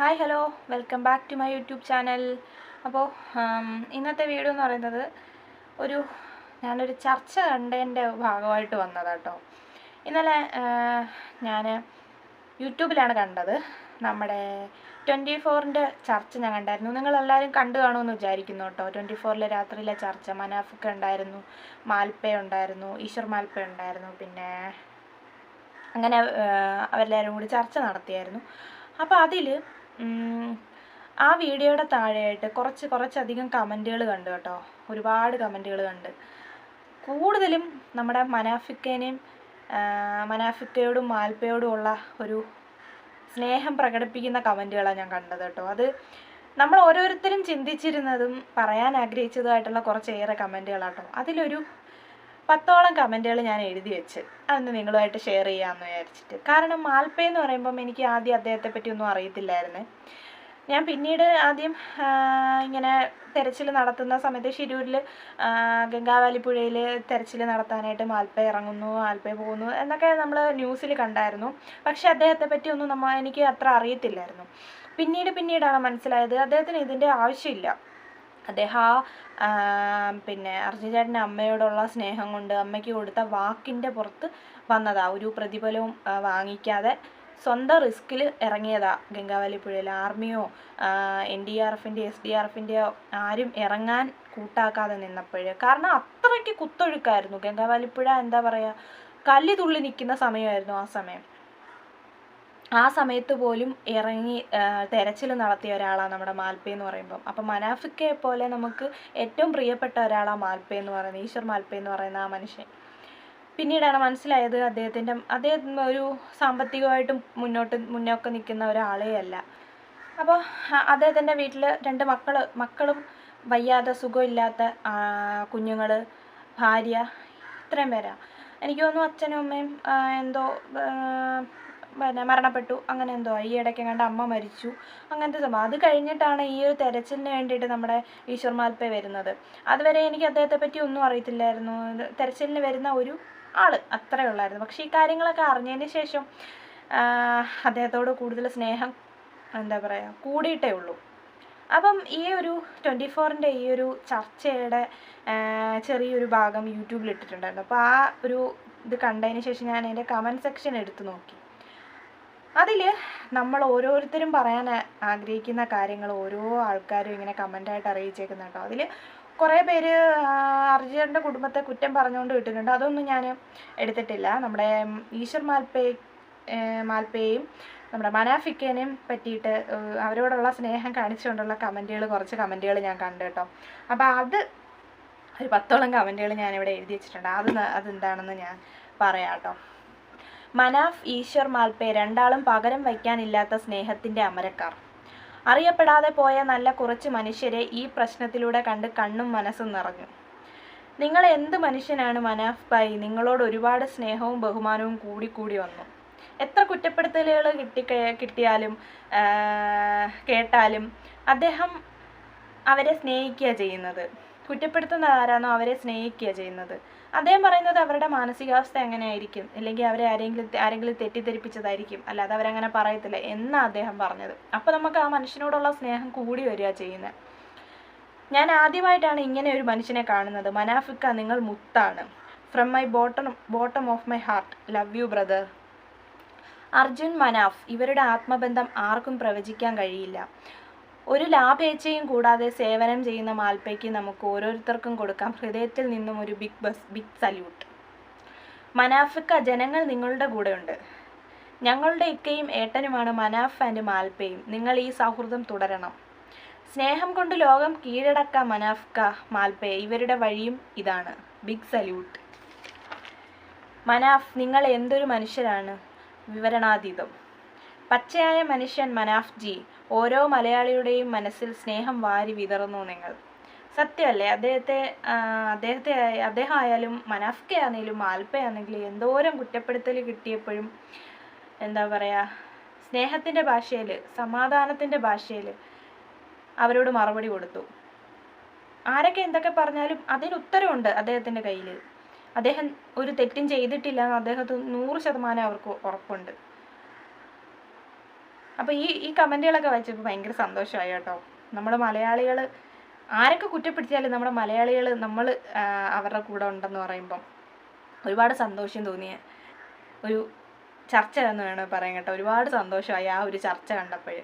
Hi hello. Welcome back to my YouTube channel. അപ്പോൾ ഇന്നത്തെ video എന്ന് പറയുന്നത് ഒരു ഞാനൊരു ചർച്ച കണ്ടതിന്റെ ഭാഗമായിട്ട് വന്നതാണ് കേട്ടോ ഇന്നലെ ഞാൻ യൂട്യൂബിലാണ് കണ്ടത്. നമ്മുടെ ട്വന്റി ഫോറിന്റെ ചർച്ച ഞാൻ കണ്ടായിരുന്നു. നിങ്ങളെല്ലാവരും കണ്ടു കാണുമെന്ന് വിചാരിക്കുന്നു കേട്ടോ ട്വന്റി ഫോറിലെ രാത്രിയിലെ ചർച്ച മനാഫൊക്കെ ഉണ്ടായിരുന്നു മാൽപ്പ ഉണ്ടായിരുന്നു ഈശ്വർ മാൽപ്പ ഉണ്ടായിരുന്നു പിന്നെ അങ്ങനെ അവരെല്ലാവരും കൂടി ചർച്ച നടത്തിയായിരുന്നു. അപ്പോൾ അതിൽ ആ വീഡിയോയുടെ താഴെയായിട്ട് കുറച്ച് കുറച്ചധികം കമന്റുകൾ കണ്ടു കേട്ടോ. ഒരുപാട് കമന്റുകൾ കണ്ട്. കൂടുതലും നമ്മുടെ മനാഫിക്കേനെയും മനാഫിക്കയോടും മാൽപ്പയോടും ഉള്ള ഒരു സ്നേഹം പ്രകടിപ്പിക്കുന്ന കമന്റുകളാണ് ഞാൻ കണ്ടത് കേട്ടോ. അത് നമ്മൾ ഓരോരുത്തരും ചിന്തിച്ചിരുന്നതും പറയാൻ ആഗ്രഹിച്ചതുമായിട്ടുള്ള കുറച്ചേറെ കമന്റുകളാട്ടോ. അതിലൊരു പത്തോളം കമന്റുകൾ ഞാൻ എഴുതി വെച്ച് അതൊന്ന് നിങ്ങളുമായിട്ട് ഷെയർ ചെയ്യാമെന്ന് വിചാരിച്ചിട്ട്. കാരണം മാൽപ്പേ എന്ന് പറയുമ്പം എനിക്ക് ആദ്യം അദ്ദേഹത്തെ പറ്റി ഒന്നും അറിയത്തില്ലായിരുന്നു. ഞാൻ പിന്നീട് ആദ്യം ഇങ്ങനെ തെരച്ചിൽ നടത്തുന്ന സമയത്ത് ഷിരൂരിൽ ഗംഗാവാലി പുഴയിൽ തെരച്ചിൽ നടത്താനായിട്ട് മാൽപ്പ ഇറങ്ങുന്നു ആൽപ്പ പോകുന്നു എന്നൊക്കെ നമ്മൾ ന്യൂസിൽ കണ്ടായിരുന്നു. പക്ഷെ അദ്ദേഹത്തെ പറ്റി ഒന്നും നമ്മ എനിക്ക് അത്ര അറിയത്തില്ലായിരുന്നു. പിന്നീട് പിന്നീടാണ് മനസ്സിലായത് അദ്ദേഹത്തിന് ഇതിന്റെ ആവശ്യമില്ല. അദ്ദേഹം ആ പിന്നെ അർജുൻ ചേട്ടന്റെ അമ്മയോടുള്ള സ്നേഹം കൊണ്ട് അമ്മയ്ക്ക് കൊടുത്ത വാക്കിന്റെ പുറത്ത് വന്നതാ. ഒരു പ്രതിഫലവും വാങ്ങിക്കാതെ സ്വന്തം റിസ്ക്കിൽ ഇറങ്ങിയതാ ഗംഗാവലി പുഴയിൽ ആർമിയോ എൻ ഡി ആർ എഫിന്റെ എസ് ഡി ആർ എഫിന്റെയോ ആരും ഇറങ്ങാൻ കൂട്ടാക്കാതെ നിന്നപ്പോഴേ. കാരണം അത്രയ്ക്ക് കുത്തൊഴുക്കായിരുന്നു. ഗംഗാവലിപ്പുഴ എന്താ പറയുക കല്ലി തുള്ളി നിൽക്കുന്ന സമയമായിരുന്നു ആ സമയം. ആ സമയത്ത് പോലും ഇറങ്ങി തെരച്ചിൽ നടത്തിയ ഒരാളാണ് നമ്മുടെ മാൽപ്പേ എന്ന് പറയുമ്പം. അപ്പം മനാഫിക്കയെ പോലെ നമുക്ക് ഏറ്റവും പ്രിയപ്പെട്ട ഒരാളാണ് മാൽപ്പേ എന്ന് പറയുന്നത് ഈശ്വർ മാൽപ്പേ എന്ന് പറയുന്ന ആ മനുഷ്യൻ. പിന്നീടാണ് മനസ്സിലായത് അദ്ദേഹത്തിന്റെ അദ്ദേഹം ഒരു സാമ്പത്തികമായിട്ടും മുന്നോട്ട് മുന്നോക്കം നിൽക്കുന്ന ഒരാളേ അല്ല അപ്പോൾ അദ്ദേഹത്തിന്റെ വീട്ടിൽ രണ്ട് മക്കൾ മക്കളും വയ്യാതെ സുഖമില്ലാത്ത കുഞ്ഞുങ്ങൾ ഭാര്യ ഇത്രയും പേരാണ് എനിക്ക് തോന്നുന്നു അച്ഛനും അമ്മയും എന്തോ പിന്നെ മരണപ്പെട്ടു. അങ്ങനെ എന്തോ ഈ ഇടയ്ക്ക് കണ്ട അമ്മ മരിച്ചു. അങ്ങനത്തെ സംഭവം. അത് കഴിഞ്ഞിട്ടാണ് ഈ ഒരു തെരച്ചിലിന് വേണ്ടിയിട്ട് നമ്മുടെ ഈശ്വർ മാൽപ്പ വരുന്നത്. അതുവരെ എനിക്ക് അദ്ദേഹത്തെ പറ്റി ഒന്നും അറിയത്തില്ലായിരുന്നു. തെരച്ചിലിന് വരുന്ന ഒരു ആൾ അത്രേ ഉള്ളായിരുന്നു. പക്ഷേ ഈ കാര്യങ്ങളൊക്കെ അറിഞ്ഞതിന് ശേഷം അദ്ദേഹത്തോട് കൂടുതൽ സ്നേഹം എന്താ പറയുക കൂടിയിട്ടേ ഉള്ളൂ. അപ്പം ഈ ഒരു ട്വന്റി ഫോറിന്റെ ഈ ഒരു ചർച്ചയുടെ ചെറിയൊരു ഭാഗം യൂട്യൂബിൽ ഇട്ടിട്ടുണ്ടായിരുന്നു. അപ്പോൾ ആ ഒരു ഇത് കണ്ടതിന് ശേഷം ഞാൻ അതിന്റെ കമന്റ് സെക്ഷൻ എടുത്തു നോക്കി. അതിൽ നമ്മൾ ഓരോരുത്തരും പറയാൻ ആഗ്രഹിക്കുന്ന കാര്യങ്ങൾ ഓരോ ആൾക്കാരും ഇങ്ങനെ കമന്റായിട്ട് അറിയിച്ചേക്കുന്ന കേട്ടോ. അതിൽ കുറേ പേര് അർജുനന്റെ കുടുംബത്തെ കുറ്റം പറഞ്ഞുകൊണ്ട് വിട്ടിട്ടുണ്ട്. അതൊന്നും ഞാൻ എടുത്തിട്ടില്ല. നമ്മുടെ ഈശ്വർ മാൽപേ മാൽപേയും നമ്മുടെ മനാഫിക്കേനെയും പറ്റിയിട്ട് അവരോടുള്ള സ്നേഹം കാണിച്ചുകൊണ്ടുള്ള കമന്റുകൾ കുറച്ച് കമന്റുകൾ ഞാൻ കണ്ടു കേട്ടോ. അപ്പോൾ അത് ഒരു പത്തോളം കമന്റുകൾ ഞാനിവിടെ എഴുതി വെച്ചിട്ടുണ്ട്. അത് അതെന്താണെന്ന് ഞാൻ പറയാം കേട്ടോ. മനാഫ് ഈശ്വർ മാൽപ്പെ രണ്ടാളും പകരം വയ്ക്കാനില്ലാത്ത സ്നേഹത്തിന്റെ അമരക്കാർ. അറിയപ്പെടാതെ പോയ നല്ല കുറച്ച് മനുഷ്യരെ ഈ പ്രശ്നത്തിലൂടെ കണ്ട് കണ്ണും മനസ്സും നിറഞ്ഞു. നിങ്ങൾ എന്ത് മനുഷ്യനാണ് മനാഫ് ഭായി? നിങ്ങളോട് ഒരുപാട് സ്നേഹവും ബഹുമാനവും കൂടി കൂടി വന്നു. എത്ര കുറ്റപ്പെടുത്തലുകൾ കിട്ടി കിട്ടിയാലും കേട്ടാലും അദ്ദേഹം അവരെ സ്നേഹിക്കുക ചെയ്യുന്നത്. കുറ്റപ്പെടുത്തുന്ന ആരാണോ അവരെ സ്നേഹിക്കുക ചെയ്യുന്നത്. അദ്ദേഹം പറയുന്നത് അവരുടെ മാനസികാവസ്ഥ എങ്ങനെയായിരിക്കും? അല്ലെങ്കിൽ അവരെ ആരെങ്കിലും ആരെങ്കിലും തെറ്റിദ്ധരിപ്പിച്ചതായിരിക്കും. അല്ലാതെ അവരങ്ങനെ പറയത്തില്ല എന്നാണ് അദ്ദേഹം പറഞ്ഞത്. അപ്പോൾ നമുക്ക് ആ മനുഷ്യനോടുള്ള സ്നേഹം കൂടി വരിക ചെയ്യുന്നത്. ഞാൻ ആദ്യമായിട്ടാണ് ഇങ്ങനെ ഒരു മനുഷ്യനെ കാണുന്നത്. മനാഫിക്ക നിങ്ങൾ മുത്താണ്. From my bottom bottom of my heart love you brother Arjun Manaf. ഇവരുടെ ആത്മബന്ധം ആർക്കും പ്രവചിക്കാൻ കഴിയില്ല. ഒരു ലാഭേച്ഛയും കൂടാതെ സേവനം ചെയ്യുന്ന മാൽപ്പയ്ക്ക് നമുക്ക് ഓരോരുത്തർക്കും കൊടുക്കാം. ഹൃദയത്തിൽ നിന്നും ഒരു ബിഗ് ബസ് ബിഗ് സല്യൂട്ട്. മനാഫിക്ക ജനങ്ങൾ നിങ്ങളുടെ കൂടെയുണ്ട്. ഞങ്ങളുടെ ഇക്കയും ഏട്ടനുമാണ് മനാഫ് ആൻഡ് മാൽപ്പയും നിങ്ങൾ ഈ സൗഹൃദം തുടരണം. സ്നേഹം കൊണ്ട് ലോകം കീഴടക്ക മനാഫ്ക മാൽപ്പയെ ഇവരുടെ വഴിയും ഇതാണ്. Big salute. മനാഫ് നിങ്ങൾ എന്തൊരു മനുഷ്യരാണ്? വിവരണാതീതം. പച്ചയായ മനുഷ്യൻ മനാഫ് ജി ഓരോ മലയാളിയുടെയും മനസ്സിൽ സ്നേഹം വാരി വിതറുന്നു നിങ്ങൾ. സത്യമല്ലേ? അദ്ദേഹത്തെ അദ്ദേഹത്തെ അദ്ദേഹം ആയാലും മനാഫ്കയാണെങ്കിലും ആൽപ്പയാണെങ്കിലും എന്തോരം കുറ്റപ്പെടുത്തൽ കിട്ടിയപ്പോഴും എന്താ പറയുക സ്നേഹത്തിന്റെ ഭാഷയിൽ സമാധാനത്തിന്റെ ഭാഷയിൽ അവരോട് മറുപടി കൊടുത്തു. ആരൊക്കെ എന്തൊക്കെ പറഞ്ഞാലും അതിന് ഉത്തരവുണ്ട് അദ്ദേഹത്തിന്റെ കയ്യിൽ. അദ്ദേഹം ഒരു തെറ്റും ചെയ്തിട്ടില്ല എന്ന് അദ്ദേഹത്തിന് നൂറ് ശതമാനം അവർക്ക് ഉറപ്പുണ്ട്. അപ്പോൾ ഈ ഈ കമന്റുകളൊക്കെ വായിച്ചപ്പോൾ ഭയങ്കര സന്തോഷമായി കേട്ടോ. നമ്മുടെ മലയാളികൾ ആരൊക്കെ കുറ്റപ്പെടുത്തിയാലും നമ്മുടെ മലയാളികൾ നമ്മൾ അവരുടെ കൂടെ ഉണ്ടെന്ന് പറയുമ്പം ഒരുപാട് സന്തോഷം തോന്നിയ ഒരു ചർച്ച എന്ന് വേണമെങ്കിൽ പറയാം കേട്ടോ. ഒരുപാട് സന്തോഷമായി ആ ഒരു ചർച്ച കണ്ടപ്പോൾ